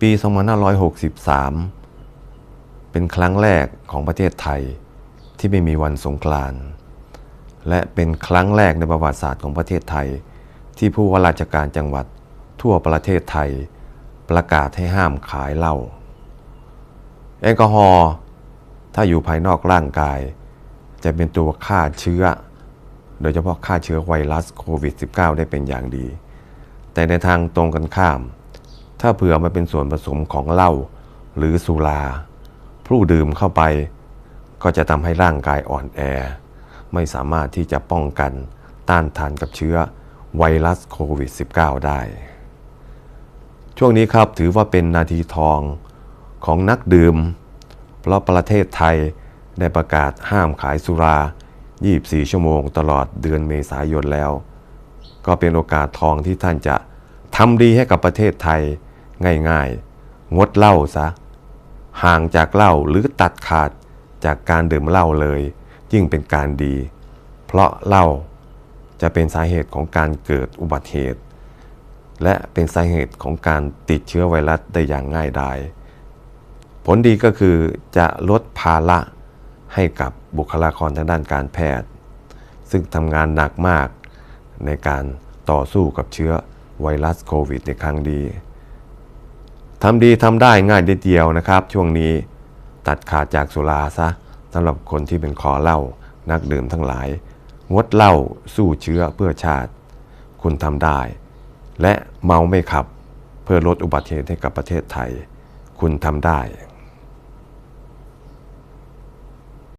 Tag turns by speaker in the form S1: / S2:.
S1: ปี 2563 เป็นครั้งแรกของประเทศไทยที่ไม่มีวันสงกรานต์และเป็นครั้งแรกในประวัติศาสตร์ของประเทศไทย ที่ผู้ว่าราชการจังหวัดทั่วประเทศไทย ประกาศให้ห้ามขายเหล้าแอลกอฮอล์ถ้าอยู่ภายนอกร่างกาย จะเป็นตัวฆ่าเชื้อ โดยเฉพาะฆ่าเชื้อไวรัสโควิด -19 ได้เป็นอย่างดี แต่ในทางตรงกันข้าม ถ้าเผื่อมาเป็นส่วนผสมของเหล้าหรือสุรา ผู้ดื่มเข้าไป ก็จะทำให้ร่างกายอ่อนแอ ไม่สามารถที่จะป้องกันต้านทานกับเชื้อไวรัสโควิด -19 ได้ ช่วงนี้ครับถือว่าเป็นนาทีทองของนักดื่ม เพราะประเทศไทยได้ประกาศห้ามขายสุรา 24 ชั่วโมงตลอดเดือนเมษายนแล้ว ก็เป็นโอกาสทองที่ท่านจะทำดีให้กับประเทศไทย ง่ายๆ งดเหล้าซะ ห่างจากเหล้าหรือตัดขาดจากการดื่มเหล้าเลย ยิ่งเป็นการดี เพราะเหล้าจะเป็นสาเหตุของการเกิดอุบัติเหตุ และเป็นสาเหตุของการติดเชื้อไวรัสได้อย่างง่ายดาย ผลดีก็คือจะลดภาระให้กับบุคลากรทางด้านการแพทย์ ซึ่งทำงานหนักมากในการต่อสู้กับเชื้อไวรัสโควิดในครั้งดี ทำดีทำได้ง่ายนิดเดียวนะครับ ช่วงนี้ตัดขาดจากสุราซะสำหรับคนที่เป็นคอเหล้านักดื่มทั้งหลาย งดเหล้าสู้เชื้อเพื่อชาติ คุณทำได้ และเมาไม่ขับ เพื่อลดอุบัติเหตุให้กับประเทศไทย คุณทำได้